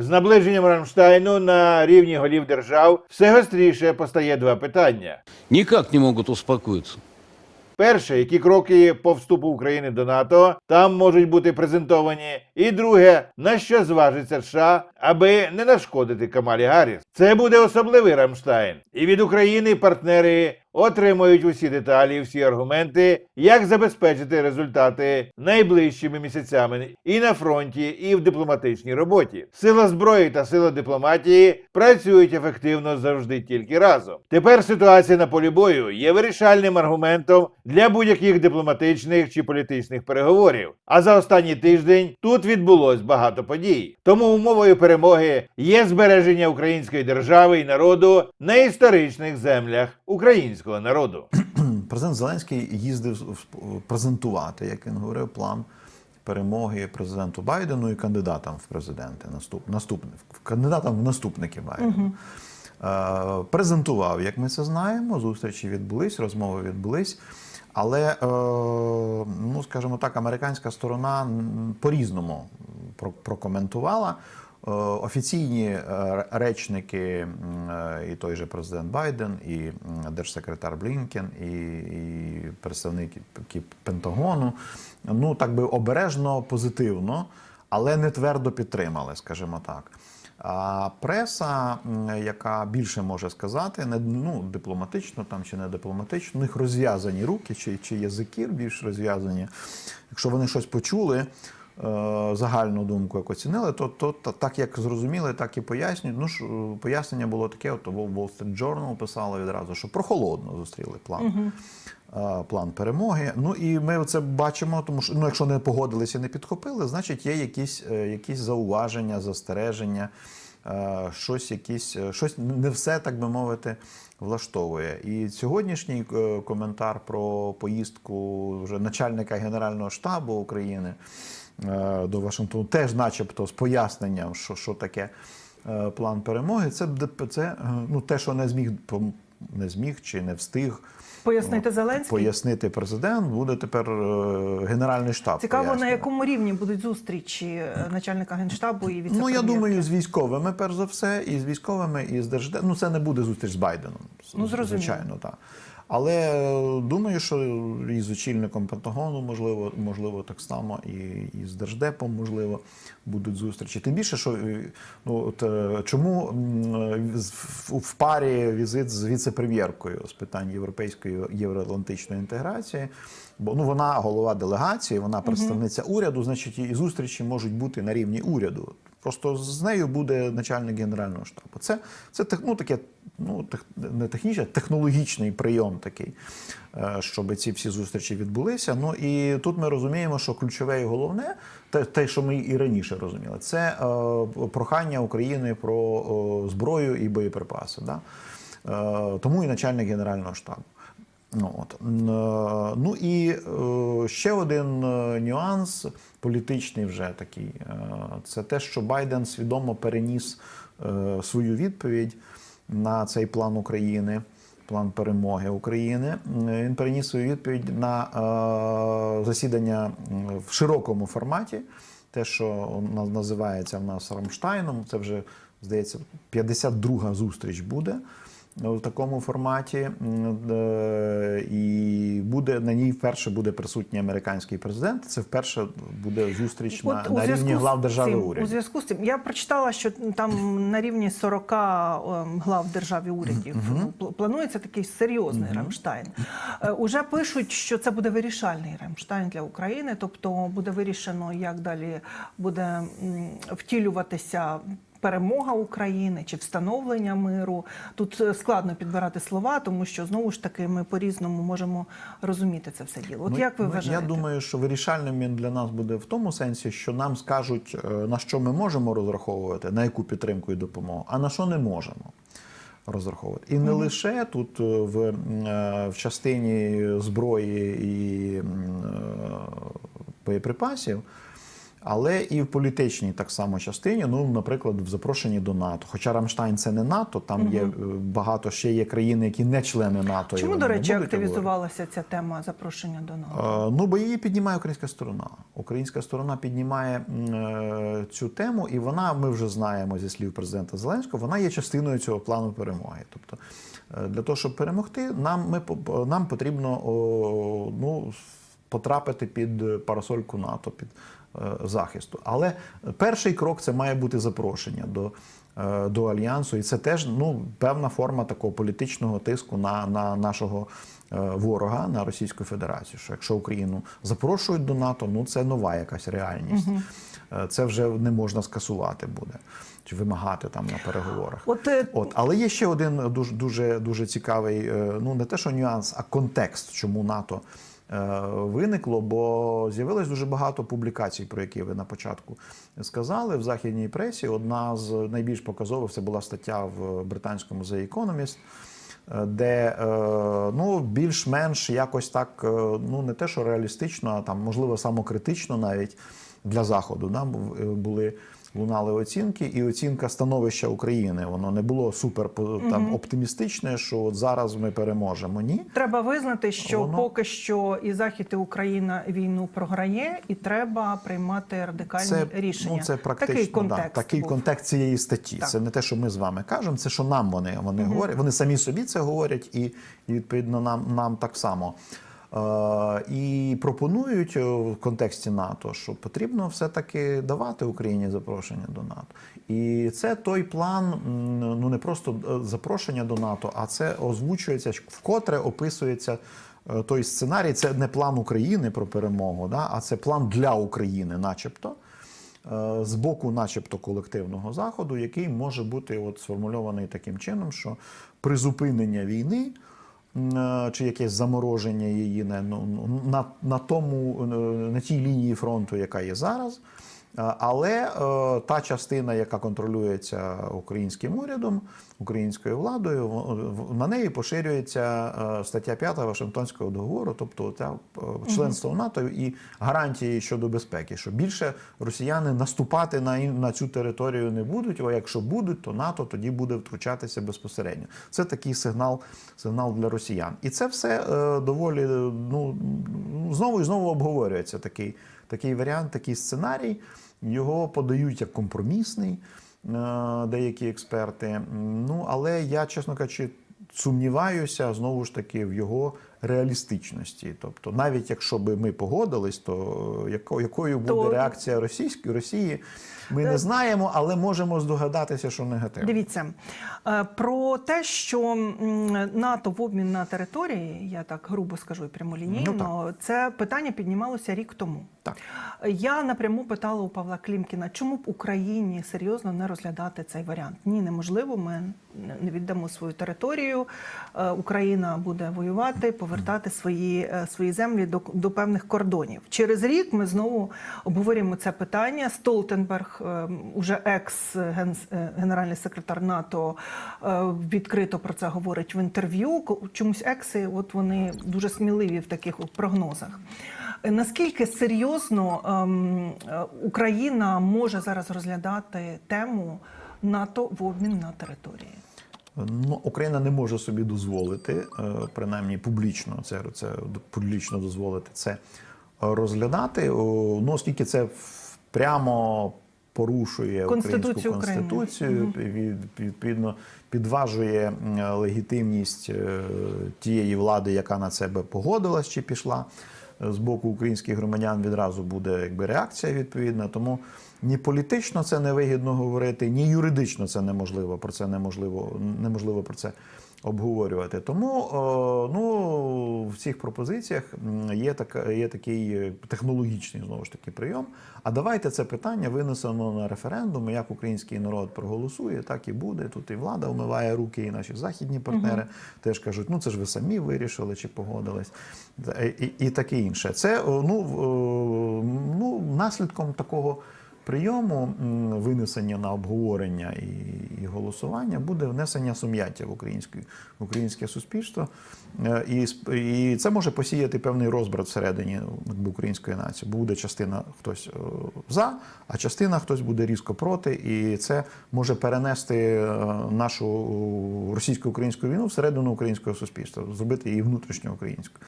З наближенням Рамштайну на рівні голів держав все гостріше постає два питання. Никак не могут успокоиться. Перше, які кроки по вступу України до НАТО там можуть бути презентовані. І друге, на що зважиться США, аби не нашкодити Камалі Гарріс. Це буде особливий Рамштайн. І від України партнери отримують усі деталі, всі аргументи, як забезпечити результати найближчими місяцями і на фронті, і в дипломатичній роботі. Сила зброї та сила дипломатії працюють ефективно завжди тільки разом. Тепер ситуація на полі бою є вирішальним аргументом для будь-яких дипломатичних чи політичних переговорів. А за останній тиждень тут відбулось багато подій. Тому умовою перемоги є збереження української держави і народу на історичних землях українського народу. Президент Зеленський їздив презентувати, як він говорив, план перемоги президенту Байдену і кандидатам в президенти наступ, наступних кандидатам в наступники Байдена. Угу. презентував, як ми це знаємо. Зустрічі відбулись, розмови відбулись. Але, е, ну скажімо так, американська сторона по-різному прокоментувала. Е, Офіційні е, речники, і той же президент Байден, і держсекретар Блінкен, і, і представники Пентагону, ну так би обережно, позитивно, але не твердо підтримали, скажімо так. А преса, яка більше може сказати, не ну, дипломатично там чи не дипломатично, у них розв'язані руки чи, чи язики більш розв'язані. Якщо вони щось почули, загальну думку як оцінили, то, то, та- так як зрозуміли, так і пояснюють. Ну ж е, пояснення було таке: от Wall Street Journal писало відразу, що прохолодно зустріли план. е, План перемоги. Ну і ми це бачимо, тому що ну, якщо не погодилися, не підхопили, значить є якісь, е, якісь зауваження, застереження, е, щось, якісь, е, щось не все, так би мовити, влаштовує. І сьогоднішній е, коментар про поїздку вже начальника Генерального штабу України е, до Вашингтону, теж, начебто, з поясненням, що, що таке е, план перемоги. Це, це е, ну, те, що не зміг не зміг чи не встиг Пояснити Зеленський. пояснити президент, буде тепер е, Генеральний штаб. Цікаво, на якому рівні будуть зустрічі е, начальника генштабу і Ну, я думаю, з військовими, перш за все, і з військовими, і з держдеп. Ну, це не буде зустріч з Байденом. Ну, зрозуміло. Звичайно, так. Але е, думаю, що і з очільником Пентагону, можливо, можливо, так само, і, і з Держдепом, можливо, будуть зустрічі. Тим більше, що е, ну, от, е, чому в, в парі візит з віце-прем'єркою з питань європейської євроатлантичної інтеграції. Бо ну вона голова делегації, вона представниця уряду, значить, і зустрічі можуть бути на рівні уряду. Просто з нею буде начальник генерального штабу. Це, це ну, таке, ну, тех, не технічне, технологічний прийом такий, е, щоб ці всі зустрічі відбулися. Ну і тут ми розуміємо, що ключове і головне, те, те що ми і раніше розуміли, це е, прохання України про е, зброю і боєприпаси. Да? Е, тому і начальник генерального штабу. Ну, от. Е, ну і е, ще один е, нюанс політичний вже такий. Це те, що Байден свідомо переніс свою відповідь на цей план України, план перемоги України. Він переніс свою відповідь на засідання в широкому форматі. Те, що називається в нас Рамштайном, це вже здається 52-га зустріч буде в такому форматі. І буде на ній вперше буде присутній американський президент. Це вперше буде зустріч на, От у на рівні глав держави цим, урядів. У зв'язку з цим я прочитала, що там на рівні 40 ем, глав держав і урядів ну, пл- планується такий серйозний Рамштайн. Е, Уже пишуть, що це буде вирішальний Рамштайн для України, тобто буде вирішено, як далі буде втілюватися. Перемога України чи встановлення миру тут е, складно підбирати слова, тому що знову ж таки ми по-різному можемо розуміти це все діло. От Ну, як ви ну, вважаєте? Я думаю, що вирішальним він для нас буде в тому сенсі, що нам скажуть, е, на що ми можемо розраховувати, на яку підтримку і допомогу, а на що не можемо. Розраховувати. І не лише тут е, в, в частині зброї і боєприпасів, але і в політичній так само частині. Ну, наприклад, в запрошенні до НАТО. Хоча Рамштайн це не НАТО, там є е, багато ще є країни, які не члени НАТО. Чому, до речі, будуть говорити. активізувалася ця тема запрошення до НАТО? Е, Ну, бо її піднімає українська сторона. Українська сторона піднімає е, цю тему, і вона, ми вже знаємо зі слів президента Зеленського, вона є частиною цього плану перемоги. Тобто, е, для того, щоб перемогти, нам, ми, нам потрібно о, ну, потрапити під парасольку НАТО, під захисту. Але перший крок це має бути запрошення до. е, До альянсу, і це теж ну певна форма такого політичного тиску на, на нашого е, ворога на Російську Федерацію. Що якщо Україну запрошують до НАТО, ну це нова якась реальність. Е, Це вже не можна скасувати буде чи вимагати там на переговорах. От, е, От, але є ще один дуже дуже дуже цікавий, е, ну не те, що нюанс, а контекст, чому НАТО е, виникло, бо з'явилось дуже багато публікацій, про які ви на початку сказали в західній пресі. Одна з найбільш показових це була стаття в британському The Economist, е, де е, ну більш-менш якось так, е, ну не те, що реалістично, а там можливо самокритично навіть для заходу. Да, е, були лунали оцінки, і оцінка становища України. Воно не було супер там оптимістичне, що от зараз ми переможемо. Ні. Треба визнати, що Воно- поки що і Захід, і Україна війну програє, і треба приймати радикальні Це, рішення. ну, це практично такий да, такий був. контекст цієї статті. Так. Це не те, що ми з вами кажемо, це що нам вони, вони говорять. Вони самі собі це говорять, і, і відповідно нам, нам так само. І пропонують е, в контексті НАТО, що потрібно все-таки давати Україні запрошення до НАТО. І це той план, ну не просто е, запрошення до НАТО, а це озвучується вкотре описується е, той сценарій. Це не план України про перемогу, да, а це план для України, начебто з боку, начебто, колективного заходу, який може бути от сформульований таким чином, що призупинення війни. Е, Чи якесь замороження її на, ну, на, на тому е, на тій лінії фронту, яка є зараз, але е, та частина, яка контролюється українським урядом, українською владою, на неї поширюється е, стаття 5 Вашингтонського договору, тобто та, е, членство в НАТО і гарантії щодо безпеки, що більше росіяни наступати на, на цю територію не будуть, а якщо будуть, то НАТО тоді буде втручатися безпосередньо. Це такий сигнал, сигнал для росіян. І це все е, доволі е, ну, знову і знову обговорюється такий, такий варіант, такий сценарій. Його подають як компромісний е, деякі експерти. Ну, але я, чесно кажучи, сумніваюся знову ж таки в його реалістичності. Тобто, навіть якщо би ми погодились, то якою буде То- реакція російської Росії, ми не знаємо, але можемо здогадатися, що негативно. Дивіться е, про те, що НАТО в обмін на території, я так грубо скажу і прямолінійно, Ну, це питання піднімалося рік тому. Так. Я напряму питала у Павла Клімкіна, чому б Україні серйозно не розглядати цей варіант? Ні, неможливо. Ми не віддамо свою територію. Е, Україна буде воювати, повертати свої, е, свої землі до, до певних кордонів. Через рік ми знову обговорюємо це питання. Столтенберг, е, уже екс генеральний секретар НАТО, відкрито про це говорить в інтерв'ю. Чомусь екси, от вони дуже сміливі в таких прогнозах. Наскільки серйозно ем, е, Україна може зараз розглядати тему НАТО в обмін на території? Ну, Україна не може собі дозволити, е, принаймні публічно це, це публічно дозволити це розглядати. Ну, оскільки це прямо порушує Конституцію українську конституцію, від- відповідно підважує легітимність е, тієї влади, яка на себе погодилась чи пішла з боку українських громадян. Відразу буде якби реакція відповідна. Тому ні політично це невигідно говорити, ні юридично це неможливо. Про це неможливо, неможливо про це обговорювати. Тому е, ну, в цих пропозиціях є, така, є такий е, технологічний знову ж таки прийом. А давайте це питання винесено на референдум. Як український народ проголосує, так і буде. Тут і влада вмиває руки, і наші західні партнери теж кажуть, ну це ж ви самі вирішили чи погодились, і, і, і таке інше. Це ну, ну, наслідком такого прийому винесення на обговорення і, голосування буде внесення сум'яття в українське, в українське суспільство. Е, І, і це може посіяти певний розбрат всередині української нації. Буде частина хтось е, за, а частина хтось буде різко проти, і це може перенести е, нашу російсько-українську війну всередину українського суспільства, зробити її внутрішньоукраїнською.